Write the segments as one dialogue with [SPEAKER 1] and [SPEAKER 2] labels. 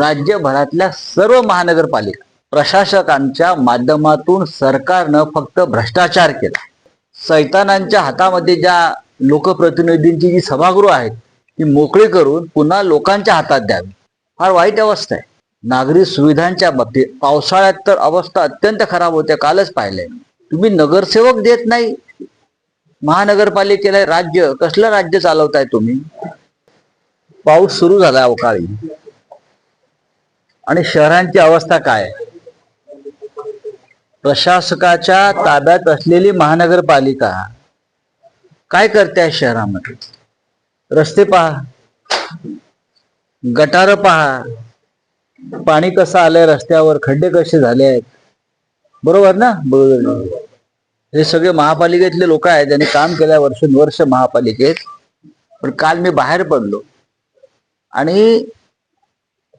[SPEAKER 1] राज्यभरातल्या सर्व महानगरपालिका प्रशासकांच्या माध्यमातून सरकारनं फक्त भ्रष्टाचार केला सैतानांच्या हातामध्ये ज्या लोकप्रतिनिधींची जी सभागृह आहेत ती मोकळी करून पुन्हा लोकांच्या हातात द्यावी. फार वाईट अवस्था आहे. नागरी सुविधांच्या बाबतीत पावसाळ्यात तर अवस्था अत्यंत खराब होते कालच पाहिलंय. तुम्ही नगरसेवक देत नाही. महानगरपालिकेला राज्य कसलं राज्य चालवताय तुम्ही? पाऊस सुरू झाला अवकाळी आणि शहरांची अवस्था काय? प्रशासकाच्या ताब्यात असलेली महानगरपालिका काय करते आहे शहरामध्ये? रस्ते पहा. गटार पहा. पाणी कसं आलंय रस्त्यावर? खड्डे कसे झाले आहेत? बरोबर ना बरोबर. हे सगळे महापालिकेतले लोक आहेत त्यांनी काम केलंय वर्षानुवर्ष महापालिकेत. पण काल मी बाहेर पडलो. आणि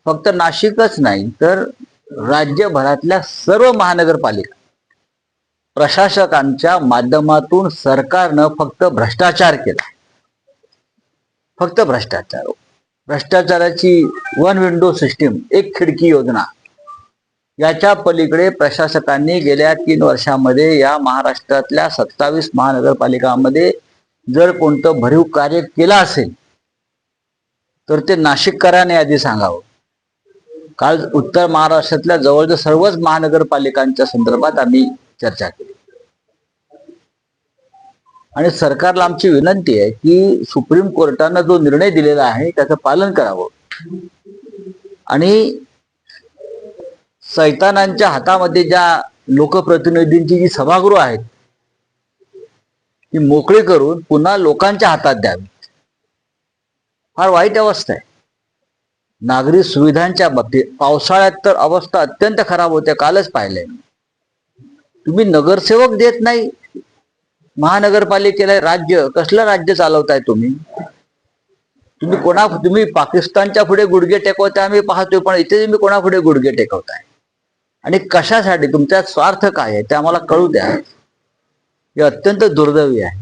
[SPEAKER 1] फक्त नाशिकच नाही तर राज्यभरातल्या सर्व महानगरपालिका प्रशासकांच्या माध्यमातून सरकारनं फक्त भ्रष्टाचार केला. फक्त भ्रष्टाचार. भ्रष्टाचाराची वन विंडो सिस्टीम एक खिडकी योजना याच्या पलीकडे प्रशासकांनी गेल्या तीन वर्षामध्ये या महाराष्ट्रातल्या सत्तावीस महानगरपालिकांमध्ये जर कोणतं भरीव कार्य केलं असेल तर ते नाशिककरांनी आधी सांगावं. काल उत्तर महाराष्ट्रातल्या जवळच्या सर्वच महानगरपालिकांच्या संदर्भात आम्ही चर्चा केली. आणि सरकारला आमची विनंती आहे की सुप्रीम कोर्टानं जो निर्णय दिलेला आहे त्याचं पालन करावं. आणि सैतानांच्या हातामध्ये ज्या लोकप्रतिनिधींची जी सभागृह आहेत ती मोकळी करून पुन्हा लोकांच्या हातात द्यावी फार वाईट अवस्था आहे. नागरी सुविधांच्या बाबतीत पावसाळ्यात तर अवस्था अत्यंत खराब होते कालच पाहिले तुम्ही नगरसेवक देत नाही. महानगरपालिकेला राज्य कसलं राज्य चालवताय तुम्ही? तुम्ही कोणा तुम्ही पाकिस्तानच्या पुढे गुडघे टेकवताय आम्ही पाहतोय पण इथे तुम्ही कोणापुढे गुडघे टेकवताय? आणि कशासाठी? तुमचा स्वार्थ काय आहे? ते आम्हाला कळू द्या. हे अत्यंत दुर्दैवी आहे.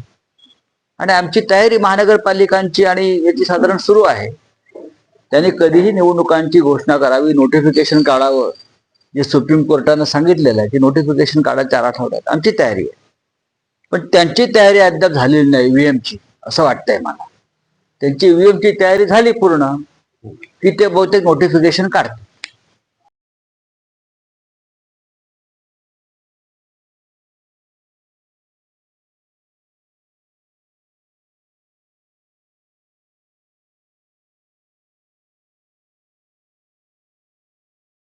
[SPEAKER 1] आणि आमची तयारी महानगरपालिकांची आणि याची साधारण सुरू आहे. त्यांनी कधीही निवडणुकांची घोषणा करावी नोटिफिकेशन काढावं. जे सुप्रीम कोर्टानं सांगितलेलं आहे की नोटिफिकेशन काढा चार आठवड्यात आमची तयारी आहे. पण त्यांची तयारी अद्याप झालेली नाही व्हीएमची ची. असं वाटतंय मला. त्यांची व्हीएमची ची तयारी झाली पूर्ण की ते बहुतेक नोटिफिकेशन काढतात